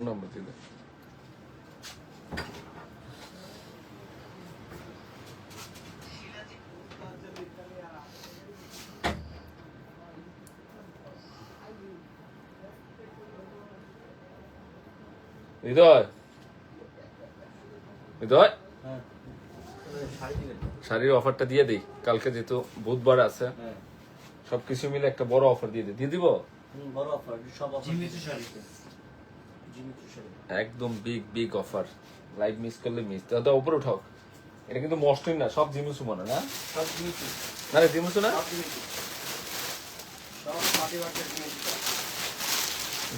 নম্বর দিলে হৃদয়। হৃদয়? হ্যাঁ শাড়ির অফারটা দিয়ে দিই। কালকে যেহেতু বুধবার আছে হ্যাঁ। সবকিছু মিলে একটা বড় অফার দিয়ে দিই। দিয়ে দিব? বড় অফার সব অফার জিমিচু শাড়িতে জিমিচু শাড়ি একদম big big offer live miss করলে মিস দাদা উপরে উঠাও। এটা কিন্তু মসলিন না সব জিমুসু মনে না? সব জিমিচু না রে জিমুসু না?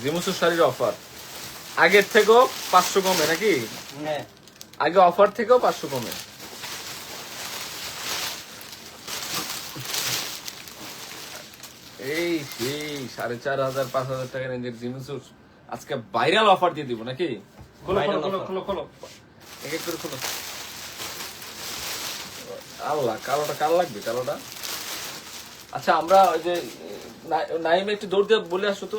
জিমুসু। শাড়ির অফার আগের থেকেও পাঁচশো কমে নাকি? হ্যাঁ। আগে অফার থেকেও পাঁচশো কমে। এই সেই সাড়ে চার হাজার পাঁচ হাজার টাকা রেঞ্জের জিমুসু আজকে ভাইরাল অফার দিয়ে দিব নাকি? খোলো খোলো খোলো খোলো এক এক করে খোলো। আল্লাহ কালোটা কাল লাগবে কালোটা? আচ্ছা আমরা ওই যে নাইমে একটু দৌড় দিয়ে বলে আসো তো।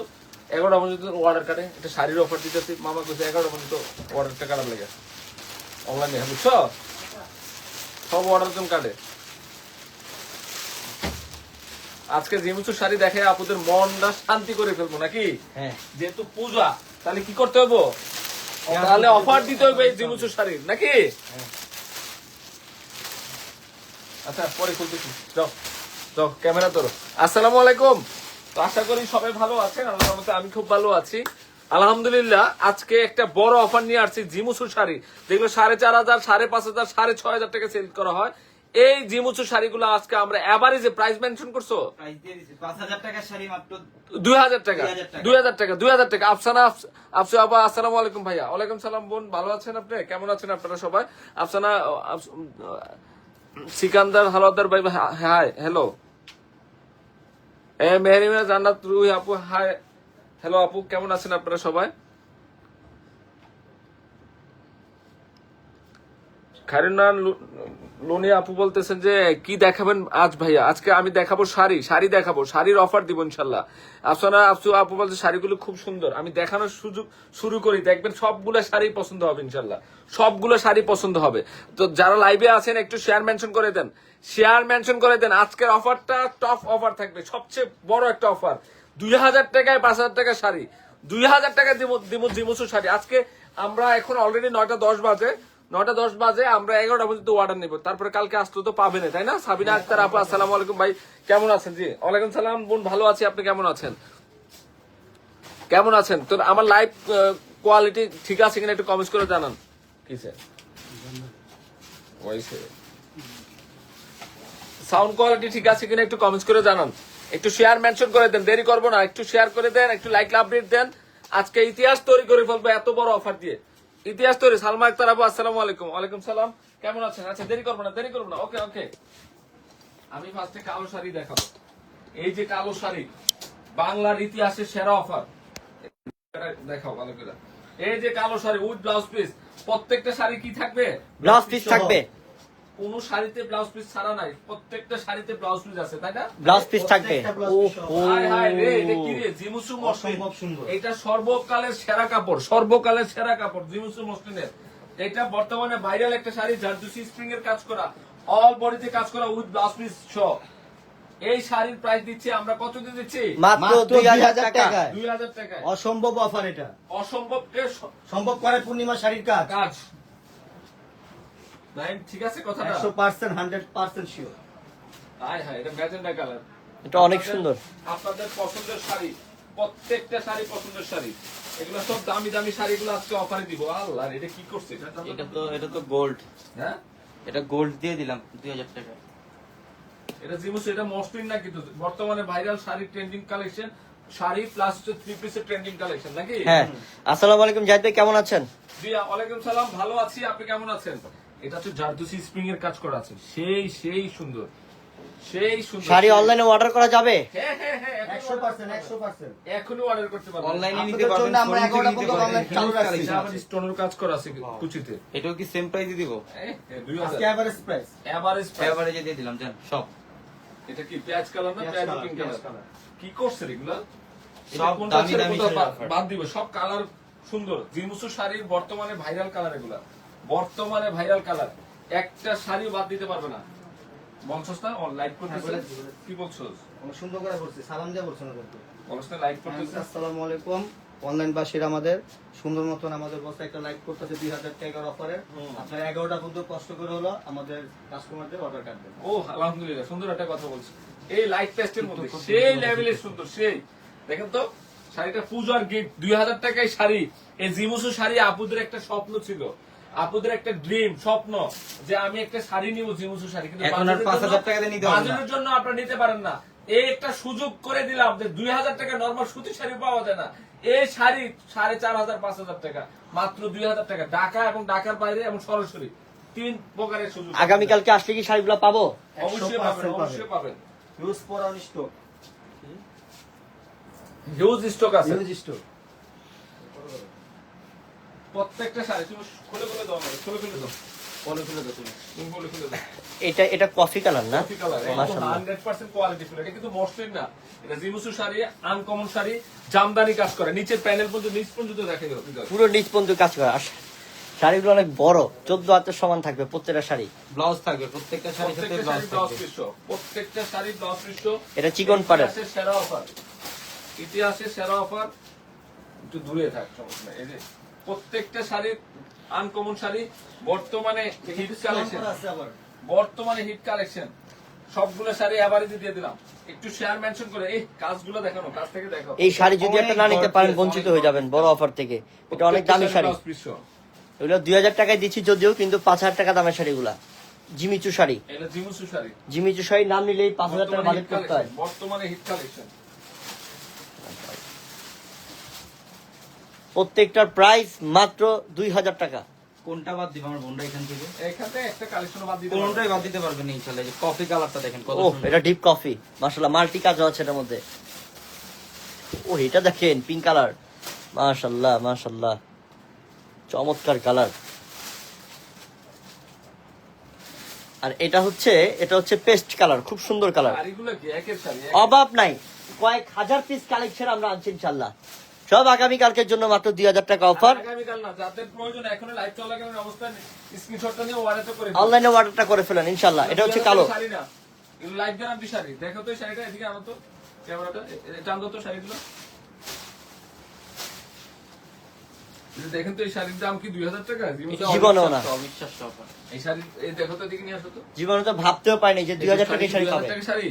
এগারোটা পর্যন্ত অর্ডার কাটে। একটা শাড়ির অফার দিতেছি। মামা কইছে এগারোটা পর্যন্ত অর্ডারটা কাটার লেগে। অনলাইনে হ্যাঁ বুঝছ? সব অর্ডার তুমি কাটে। আজকে জিমুচু শাড়ি দেখে আপুদের মনটা শান্তি করে ফেলব নাকি? হ্যাঁ। যেহেতু পূজা তাহলে কি করতে হব তাহলে অফার দিতে হবে এই জিমুচু শাড়ির নাকি? হ্যাঁ। আচ্ছা পরে খুলতেছি। যাও যাও ক্যামেরা তোর আসসালামু আলাইকুম। তো আশা করি সবাই ভালো আছেন আল্লাহর আমি খুব ভালো আছি। আলহামদুলিল্লাহ আজকে একটা বড় অফার নিয়ে আসছি জিমুসু শাড়ি। যেগুলো সাড়ে চার হাজার সাড়ে পাঁচ হাজার সাড়ে ছয় হাজার টাকা সেল করা হয়। এই জিমুসু শাড়িগুলো আজকে আমরা এভারেজে প্রাইস মেনশন করছ? প্রাইস দিয়ে দিছি পাঁচ হাজার টাকার শাড়ি মাত্র দুই হাজার টাকা। দুই হাজার টাকা। দুই হাজার টাকা আফসানা আফসু আপা আসসালামু আলাইকুম ভাইয়া। ওয়ালাইকুম সালাম বোন ভালো আছেন আপনি? কেমন আছেন আপনারা সবাই? আফসানা সিকান্দার হালদার ভাই হাই হ্যালো। এ মেহরিমা জান্নাত রুহি আপু হাই। হ্যালো আপু কেমন আছেন আপনারা সবাই? খারিনান লোনি আপু বলতেছেন যে, কি দেখাবেন আজ ভাইয়া? আজকে আমি দেখাবো শাড়ি শাড়ি দেখাবো, শাড়ির অফার দিব ইনশাল্লাহ। আফসানা আফসু আপু বলছে, শাড়িগুলো খুব সুন্দর। আমি দেখানোর সুযোগ শুরু করি, দেখবেন সবগুলো শাড়ি পছন্দ হবে ইনশাল্লাহ। সবগুলো শাড়ি পছন্দ হবে। তো যারা লাইভে আছেন, একটু শেয়ার মেনশন করে দেন। শেয়ার মেনশন করে দেন, আজকের অফারটা টপ অফার থাকবে। সবচেয়ে বড় একটা অফার দুই হাজার টাকায় পাঁচ হাজার টাকা শাড়ি। দুই হাজার টাকা দিব দিব শাড়ি। আজকে আমরা এখন অলরেডি নয়টা দশ বাজে। নয়টা দশ বাজে, আমরা এগারোটা পর্যন্ত অর্ডার নিব। তারপরে কালকে আসলে তো পাবেন, তাই না? সাবিনা আক্তার আপু, আসসালামু আলাইকুম ভাই, কেমন আছেন? জি, ওয়ালাইকুম সালাম, বোন, ভালো আছি, আপনি কেমন আছেন? কেমন আছেন? তো আমার লাইভ কোয়ালিটি ঠিক আছে কিনা একটু কমেন্ট করে জানান। কি স্যার সাউন্ড কোয়ালিটি ঠিক আছে কিনা একটু কমেন্ট করে জানান। একটু শেয়ার মেনশন করে দেন, দেরি করব না। একটু শেয়ার করে দেন, একটু লাইক আপডেট দেন। আজকে ইতিহাস তৈরি করে ফেলব এত বড় অফার দিয়ে। ইতিহাস তৈরি, সালমা আক্তার আবু, আসসালামু আলাইকুম। ওয়ালাইকুম সালাম। কেমন আছেন? আচ্ছা দেরি করব না, দেরি করব না। ওকে ওকে। আমি ফার্স্টে কালো শাড়ি দেখাবো। এই যে কালো শাড়ি, বাংলার ইতিহাসের সেরা অফার। দেখাও ভালো করে। এই যে কালো শাড়ি উইথ ব্লাউজ পিস প্রত্যেকটা শাড়ি কি থাকবে? ব্লাউজ পিস থাকবে। কোন শাড়িতে ব্লাউজ পিস ছাড়া নাই প্রত্যেকটা শাড়িতে ব্লাউজ পিস আছে তাই না? ব্লাউজ পিস থাকবে। হায় হায় রে এটা কি রে? জিমুসু অসম্ভব সুন্দর। এটা সর্বকালের সেরা কাপড় সর্বকালের সেরা কাপড় জিমুসু মসলিনের। এটা বর্তমানে ভাইরাল একটা শাড়ি জারদুসি স্প্রিং এর কাজ করা অল বডিতে কাজ করা উইথ ব্লাউজ পিস সহ। এই শাড়ির প্রাইস দিচ্ছি আমরা কত দিয়ে দিচ্ছি? মাত্র মাত্র দুই হাজার 2000 টাকা। দুই হাজার টাকায়। অসম্ভব অফার এটা। অসম্ভবকে সম্ভব করে পূর্ণিমা শাড়ির কাজ। কাজ। ঠিক আছে কথাটা? শিওর। হায় হায় এটা ম্যাজেন্ডা কালার। এটা অনেক সুন্দর। আপনাদের পছন্দের শাড়ি প্রত্যেকটা শাড়ি পছন্দের শাড়ি। এগুলো সব দামি দামি শাড়িগুলো আজকে অফারে দিব। আল্লাহ এটা কি করছে? এটা তো এটা তো গোল্ড হ্যাঁ? এটা গোল্ড দিয়ে দিলাম দুই হাজার টাকা। এটা জিমুস এটা মসলিন না কিন্তু বর্তমানে viral sari trending collection sari plus হচ্ছে থ্রি পিসের ট্রেন্ডিং কালেকশন নাকি? হ্যাঁ। আসসালামু আলাইকুম জাহিদ ভাই কেমন আছেন? জি ওয়ালাইকুম সালাম ভালো আছি আপনি কেমন আছেন? এটা হচ্ছে জারদুসি স্প্রিং এর কাজ করা আছে। সেই সেই সুন্দর। সেই সুন্দর। শাড়ি অনলাইনে অর্ডার করা যাবে? হ্যাঁ হ্যাঁ হ্যাঁ একশো পার্সেন্ট একশো পার্সেন্ট এখনই অর্ডার করতে পারবেন। অনলাইনে নিতে পারবেন আমরা 11টা পর্যন্ত পারবেন। চালু রাখছি। এটা collection আবার আছে। স্টোনের কাজ করা আছে কুচিতে। এটাও কি সেম প্রাইসে দিব? আজকে এভারেজ প্রাইস এভারেজ এভারেজে দিয়ে দিলাম জান সব। এটা কি পেঁয়াজ কালার না পেঁয়াজ পেঁয়াজ পিঙ্ক কালার কালার। কি করছে এগুলো? সব দামি দামি বাদ দিব সব কালার সুন্দর। জিমুসু শাড়ির বর্তমানে ভাইরাল কালার এগুলা। বর্তমানে ভাইরাল কালার একটা শাড়ি বাদ দিতে পারবে না। বলছস না লাইক করতেছিস বলেছি, বলেছি। কি বলছস অনেক সুন্দর করে করছে সালাম দিয়ে বলছে না কিন্তু বলছ না লাইক করতেছিস আসসালামু আলাইকুম। অনলাইন বাসীর আমাদের সুন্দর মতন আমাদের বসে একটা লাইক করতেছে দুই হাজার টাকার অফারে। আপনার এগারোটা পর্যন্ত কষ্ট করে হলো আমাদের কাস্টমারদের অর্ডার কাটবেন ও আলহামদুলিল্লাহ সুন্দর একটা কথা বলছি। এই লাইট টেস্টের মধ্যে সেই লেভেলের সুন্দর সেই। দেখেন তো শাড়িটা পূজার গিফট দুই হাজার টাকায় শাড়ি। এই জিমুসু শাড়ি আপুদের একটা স্বপ্ন ছিল। আপুদের একটা ড্রিম স্বপ্ন যে আমি একটা শাড়ি নিব জিমুসু শাড়ি। কিন্তু এখন আর বাজেটের 5,000 জন্য- টাকা নিতে পারবেন না। বাজেটের জন্য আপনারা নিতে পারেন না। এই একটা সুযোগ করে দিলাম যে দুই হাজার টাকা নর্মাল সুতি শাড়ি পাওয়া যায় না। এই শাড়ি সাড়ে চার হাজার পাঁচ হাজার টাকা। মাত্র দুই হাজার টাকা। ঢাকা এবং ঢাকার বাইরে এবং সরাসরি তিন প্রকারের সুযোগ। আগামীকালকে আসলে কি শাড়িগুলো পাবো? অবশ্যই পাবেন অবশ্যই পাবেন। হিউজ পরান স্টক হিউজ স্টক আছে। হিউজ স্টক প্রত্যেকটা শাড়ি তুমি খুলে খুলে দাও আমাকে খুলে খুলে দাও। এটা এটা কফি কালার না? কফি কালার মাশাআল্লাহ। Hundred percent quality full. এটা কিন্তু মসলিন না। এটা Jimmy Choo sari uncommon sari jamdani কাজ করে। নিচের প্যানেল পর্যন্ত নিচ পর্যন্ত দেখা পুরো নিচ পর্যন্ত কাজ করা। শাড়িগুলো অনেক বড় চোদ্দ হাতের সমান থাকবে প্রত্যেকটা শাড়ি। ব্লাউজ থাকবে প্রত্যেকটা শাড়ির সাথে ব্লাউজ শাড়ি প্রত্যেকটা শাড়ি ব্লাউজ পৃষ্ঠ এটা চিকন পাড়ের। সেরা অফার ইতিহাসের সেরা অফার একটু দূরে থাক সমস্যা। এই যে প্রত্যেকটা শাড়ির আনকমন শাড়ি বর্তমানে হিট কালেকশন বর্তমানে হিট কালেকশন সবগুলো শাড়ি এভারেজে দিয়ে দিলাম। একটু শেয়ার মেনশন করে। এই কাজগুলো দেখানো কাজ থেকে দেখো এই শাড়ি যদি একটা না নিতে পারেন বঞ্চিত হয়ে যাবেন বড় অফার থেকে। এটা অনেক দামি শাড়ি। এগুলো দুই হাজার টাকায় দিচ্ছি যদিও কিন্তু পাঁচ হাজার টাকা দামের শাড়িগুলা। জিমিচু শাড়ি। এটা জিমুসু শাড়ি। জিমিচু শাড়ি নাম নিলেই পাঁচ হাজার টাকা বর্তমানে বাজেট করতে হয়। বর্তমানে হিট কালেকশন প্রত্যেকটার প্রাইস মাত্র দুই হাজার টাকা। কোনটা বাদ দিব আমার বোনরা এখান থেকে? এখানে একটা কালেকশন বাদ দিতে কোনটাই বাদ দিতে পারবেন ইনশাআল্লাহ। যে কফি কালারটা দেখেন কত সুন্দর। এটা ডিপ কফি মাশাল্লাহ মাল্টি কাজও আছে এটার মধ্যে। ও এটা দেখেন পিঙ্ক কালার মাশাল্লাহ মাশাল্লাহ চমৎকার কালার আর এটা হচ্ছে এটা হচ্ছে পেস্ট কালার খুব সুন্দর কালার অভাব নাই। কয়েক হাজার পিস কালেকশন আমরা আনছি ইনশাল্লাহ সব আগামী কালকের জন্য মাত্র দুই হাজার টাকা অফার আগামীকাল না যাদের প্রয়োজন এখনও লাইভ চলাকালীন অবস্থায় স্ক্রিনশটটা নিয়ে ওয়ারে করে অনলাইনে অর্ডারটা করে ফেলেন ইনশাল্লাহ এটা হচ্ছে কালো। শাড়ি না। এগুলো লাইভ গ্যারান্টি শাড়ি। দেখো তো এই শাড়িটা এদিকে আনো তো। ক্যামেরাটা তো শাড়িগুলো। দেখেন তো এই শাড়ির দাম কি দুই হাজার টাকা? জীবনেও না। এই শাড়ি এই দেখো তো এদিকে নিয়ে আসো তো। জীবনে তো ভাবতেও পারিনি যে দুই হাজার টাকা শাড়ি পাবে। শাড়ি।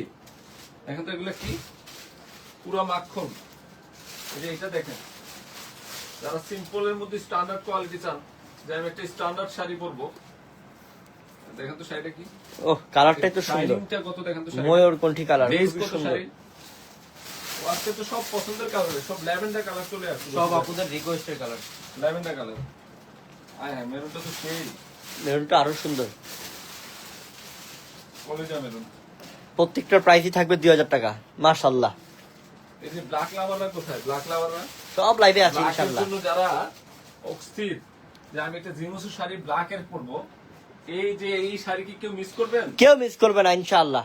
দেখেন তো এগুলো কি? পুরো মাখন। এই যে এটা দেখেন যারা সিম্পলের মধ্যে স্ট্যান্ডার্ড কোয়ালিটি চান যে আমি একটা স্ট্যান্ডার্ড শাড়ি পরবো দেখেন তো শাড়িটা কি? ও কালারটাই তো সুন্দর। কত দেখেন তো শাড়ি ময়ূর কণ্ঠী কালার সুন্দর। আজকে তো সব পছন্দের কালার সব ল্যাভেন্ডার কালার চলে আসছে সব আপুদের রিকোয়েস্টের কালার ল্যাভেন্ডার কালার আয় হ্যাঁ মেরুনটা তো সেই। মেরুনটা আরও সুন্দর। কলেজা মেরুন। প্রত্যেকটার প্রাইসই থাকবে দুই হাজার টাকা মাশাল্লাহ এই যে ব্ল্যাক লাভাররা কোথায়? ব্ল্যাক লাভাররা সব লাইভে আছে ব্ল্যাকের জন্য যারা অস্থির যে আমি একটা জিমসু শাড়ি ব্ল্যাক এর পরবো এই যে এই শাড়ি কি কেউ মিস করবেন? কেউ মিস করবে না ইনশাল্লাহ।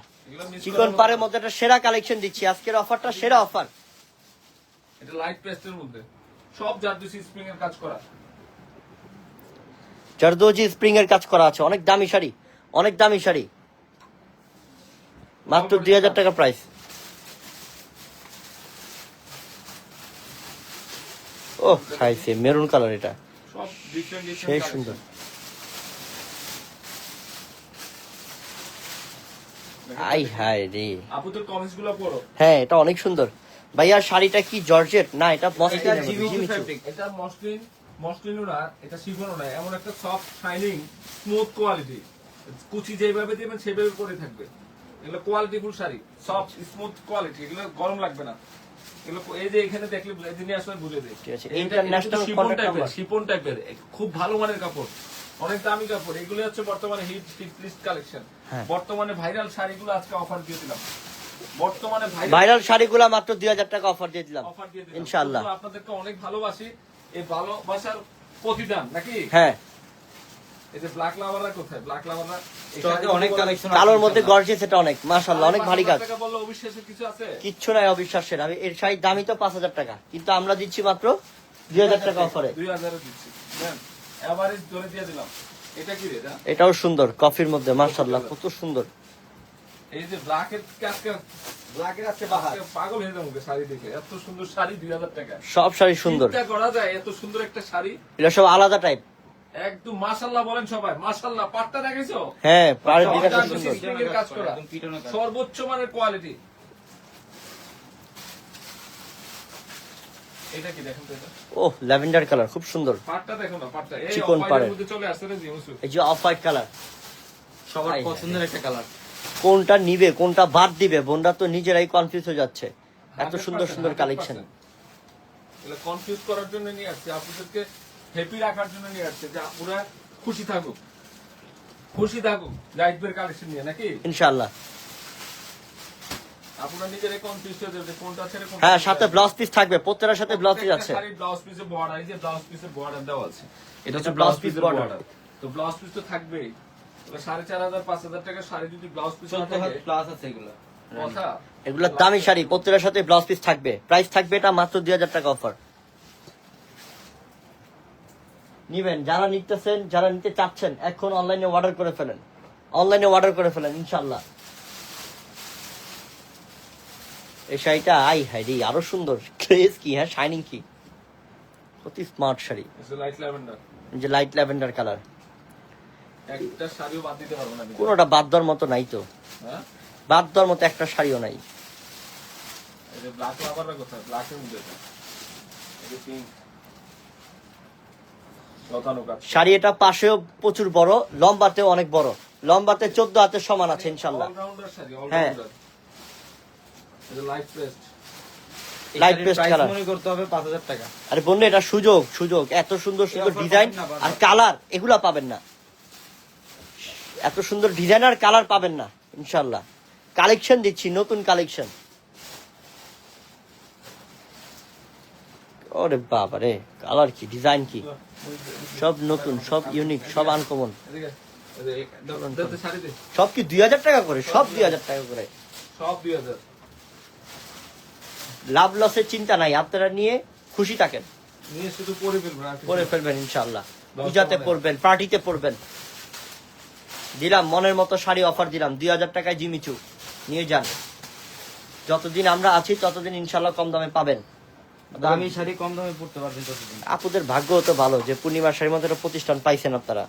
চিকন পারের মধ্যে একটা সেরা কালেকশন দিচ্ছি। আজকের অফারটা সেরা অফার এটা লাইট পেস্টের মধ্যে। সব জারদুসি স্প্রিং এর কাজ করা। স্প্রিং এর কাজ করা আছে। অনেক দামি শাড়ি অনেক দামি শাড়ি। মাত্র দুই হাজার টাকা প্রাইস ও খাইছে মেরুন কালার এটা। সেই সুন্দর। আই হাই রে। আপুদের কমেন্টসগুলো পড়ো। হ্যাঁ এটা অনেক সুন্দর। ভাইয়া শাড়িটা কি জর্জেট? না এটা। ফ্যাব্রিক এটা মসলিন মসলিনও না এটা শিফনও না। এমন একটা সফট শাইনিং স্মুথ কোয়ালিটি কুচি যেভাবে দিবেন সেভাবে করে থাকবে। এগুলো quality full sari. Soft smooth quality এগুলো গরম লাগবে না। এই যে এখানে দেখলে এদিনে আসলে বুঝে দেয়। ঠিক আছে, এটা- international এটা শিপন টাইপের শিপন টাইপের খুব ভালো মানের কাপড় অনেক দামি কাপড়। এগুলো হচ্ছে বর্তমানে হিট হিট লিস্ট কালেকশন হ্যাঁ। বর্তমানে ভাইরাল শাড়িগুলো আজকে অফার দিয়ে দিলাম। বর্তমানে ভাইরাল শাড়িগুলা মাত্র দুই হাজার টাকা অফার দিয়ে দিলাম। অফার দিয়ে দিলাম। ইনশাআল্লাহ। আপনাদেরকে অনেক ভালোবাসি। এই ভালোবাসার প্রতিদান নাকি? হ্যাঁ। এই যে ব্ল্যাক লাভাররা কোথায়? ব্ল্যাক লাভাররা স্টকে অনেক কালেকশন কালোর মধ্যে গর্জেস এটা অনেক মাশাল্লাহ অনেক ভারী কাজ। টাকা বললে অবিশ্বাসের কিছু আছে? কিচ্ছু নাই অবিশ্বাসের আমি এর শাড়ির দামই তো পাঁচ হাজার টাকা কিন্তু আমরা দিচ্ছি মাত্র দুই হাজার টাকা অফারে দুই হাজারে দিচ্ছি। দেন এভারেজ ধরে দিয়ে দিলাম। এটা কি রে এটাও সুন্দর কফির মধ্যে মার্শাল্লাহ কত সুন্দর। এই যে ব্ল্যাকের ব্ল্যাকের আজকে পাগল হয়ে যাব শাড়ি দেখে এত সুন্দর শাড়ি দুই হাজার টাকা সব শাড়ি সুন্দর। করা যায় এত সুন্দর একটা শাড়ি। এটা সব আলাদা টাইপ একদম মাশাল্লাহ বলেন সবাই মাশাল্লাহ পাটটা দেখেছ হ্যাঁ সুন্দর। বেশি। স্প্রিং এর কাজ করা। একদম পিটানো কাজ। সর্বোচ্চ মানের কোয়ালিটি এটা কি দেখেন তো এটা? ও ল্যাভেন্ডার কালার খুব সুন্দর। পাটটা দেখো না পাটটা। এই চিকন পাড়ের। মধ্যে চলে আসছে রে জি এই যে অফ হোয়াইট কালার। সবার পছন্দের একটা কালার। কোনটা নিবে কোনটা বাদ দিবে বোনরা তো নিজেরাই কনফিউজ হয়ে যাচ্ছে। এত সুন্দর সুন্দর কালেকশন কনফিউজ করার জন্য নিয়ে আসছে। আপনাদেরকে হ্যাপি রাখার জন্য নিয়ে আসছে যে আপুরা খুশি থাকুক। খুশি থাকুক লাইট বের কালেকশন নিয়ে নাকি? ইনশাআল্লাহ। আপনারা কনফিউজ হয়ে যাবে কোনটা ছেড়ে কোনটা হ্যাঁ সাথে ব্লাউজ পিস থাকবে প্রত্যেকটার সাথে ব্লাউজ পিস আছে। ব্লাউজ পিসে বর্ডার এই যে ব্লাউজ পিসে বর্ডার দেওয়া আছে এটা হচ্ছে ব্লাউজ blouse piece পিসের border। বর্ডার তো ব্লাউজ পিস তো থাকবেই। সাড়ে চার হাজার পাঁচ হাজার টাকা শাড়ি যদি ব্লাউজ পিস থাকে প্লাস আছে এগুলো। দামি শাড়ি প্রত্যেকটার সাথে ব্লাউজ পিস থাকবে। প্রাইস থাকবে এটা মাত্র দুই হাজার টাকা অফার নিবেন যারা নিতেছেন যারা নিতে চাচ্ছেন এখন অনলাইনে অর্ডার করে ফেলেন। অনলাইনে অর্ডার করে ফেলেন ইনশাল্লাহ এই শাড়িটা আই হাই রে আরও সুন্দর। ক্রেজ কি হ্যাঁ শাইনিং কি? অতি স্মার্ট শাড়ি। লাইট ল্যাভেন্ডার যে লাইট ল্যাভেন্ডার কালার একটা শাড়িও বাদ দিতে পারব না। কোনোটা বাদ দেওয়ার মতো নাই তো। হ্যাঁ? বাদ দেওয়ার মতো একটা শাড়িও নাই। এই যে ব্ল্যাক লাভাররা কোথায়? ব্ল্যাকের মধ্যে। এটা। এই যে পিঙ্ক শাড়ি এটা পাশেও প্রচুর বড় লম্বাতেও অনেক বড়। লম্বাতে চোদ্দ হাতের সমান আছে ইনশাল্লাহ। হ্যাঁ। এটা লাইট করতে হবে টাকা। আরে সুযোগ সুযোগ। এত সুন্দর সুন্দর ডিজাইন। আর কালার এগুলা পাবেন না। এত সুন্দর ডিজাইন আর কালার পাবেন না ইনশাল্লাহ। কালেকশন দিচ্ছি নতুন কালেকশন ওরে বাবা রে কালার কি, ডিজাইন কি? সব নতুন, সব ইউনিক, সব আনকমন সব কি দুই হাজার টাকা করে? সব দুই হাজার টাকা করে। সব দুই হাজার লাভ লসের চিন্তা নাই, আপনারা নিয়ে খুশি থাকেন। পরে ফেলবেন ইনশাল্লাহ পূজাতে। পরবেন পার্টিতে পড়বেন দিলাম, মনের মতো শাড়ি অফার দিলাম। দুই হাজার টাকায় জিমিচু, নিয়ে যান। যতদিন আমরা আছি, ততদিন ইনশাল্লাহ কম দামে পাবেন। দামি শাড়ি কম দামে পড়তে পারবেন ততদিন আপুদের ভাগ্য তো ভালো যে পূর্ণিমার শাড়ির মতো একটা প্রতিষ্ঠান পাইছেন আপনারা।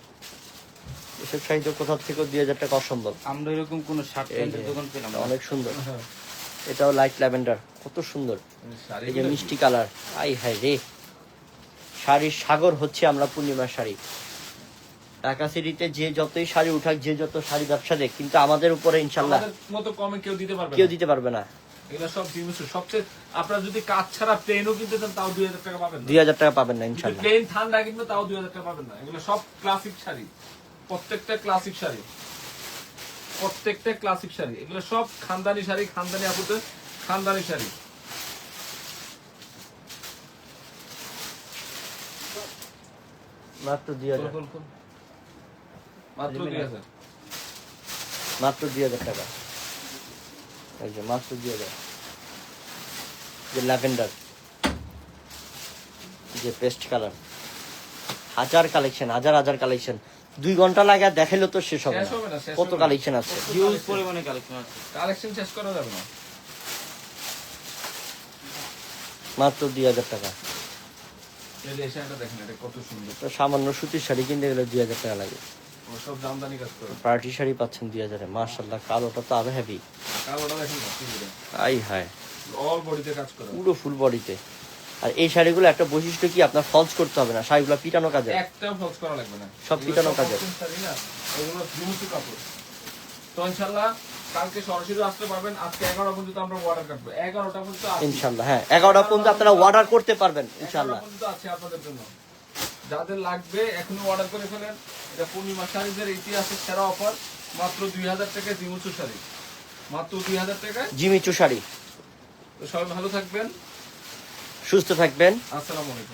এসব শাড়ি তো কোথাও থেকেও দুই হাজার টাকা অসম্ভব। আমরা এরকম কোন শার্ট প্যান্টের যে, দোকান পেলাম অনেক সুন্দর। হ্যাঁ। এটাও লাইট ল্যাভেন্ডার কত সুন্দর। এই যে মিষ্টি কালার আই হাই রে। শাড়ির সাগর হচ্ছে আমরা পূর্ণিমার শাড়ি। ঢাকা সিটিতে যে যতই শাড়ি উঠাক যে যত শাড়ি ব্যবসা দেখ কিন্তু আমাদের উপরে ইনশাল্লাহ মতো কমে কেউ দিতে পারবে কেউ দিতে পারবে না। এগুলো সব জিনিস সবচেয়ে আপনারা যদি কাজ ছাড়া প্লেনও কিনতে চান তাও দুই হাজার টাকা পাবেন দুই হাজার টাকা পাবেন না ইনশাল্লাহ। প্লেন ঠান্ডা কিনবে তাও দুই হাজার টাকা পাবেন না। এগুলো সব ক্লাসিক শাড়ি। প্রত্যেকটা ক্লাসিক শাড়ি। প্রত্যেকটা ক্লাসিক শাড়ি। এগুলো সব খানদানি শাড়ি খানদানি আপুদের খানদানি শাড়ি। মাত্র দুই হাজার। মাত্র দুই হাজার। মাত্র দুই হাজার টাকা। এই যে মাত্র দুই হাজার যে ল্যাভেন্ডার যে পেস্ট কালার। হাজার কালেকশন হাজার হাজার কালেকশন। দুই ঘণ্টা লাগে তো শেষ হবে না। কত কালেকশন আছে? হিউজ পরিমাণে কালেকশন আছে। কালেকশন শেষ করা যাবে না। মাত্র দুই হাজার টাকা। সামান্য সুতির শাড়ি কিনতে গেলে দুই হাজার টাকা লাগে। সব কাজ করে। পার্টি শাড়ি পাচ্ছেন দুই হাজারে মার্শাল্লাহ কালোটা তো আরও হেভি কালোটা দেখেন আই হায়। অল বডিতে কাজ করে। পুরো ফুল বডিতে আর এই শাড়িগুলো একটা বৈশিষ্ট্য কি আপনার ফলস করতে হবে না শাড়িগুলো পিটানো কাজে একটাও ফক্স করা লাগবে না। সব পিটানো শাড়ি না এগুলো কাপড়। তো ইনশাল্লাহ কালকে সরাসরি আসতে পারবেন আজকে এগারো পর্যন্ত আমরা অর্ডার কাটবো। পর্যন্ত হ্যাঁ এগারোটা পর্যন্ত আপনারা অর্ডার করতে পারবেন ইনশাল্লাহ 11টা পর্যন্ত আছে আপনাদের জন্য। যাদের লাগবে এখনই অর্ডার করে ফেলেন। এটা পূর্ণিমা শাড়িদের ইতিহাসের সেরা অফার মাত্র দুই হাজার টাকায় জিমুচু শাড়ি। মাত্র দুই হাজার টাকায়। Jimmy Choo sari. তো সবাই ভালো থাকবেন। সুস্থ থাকবেন। আসসালামু আলাইকুম।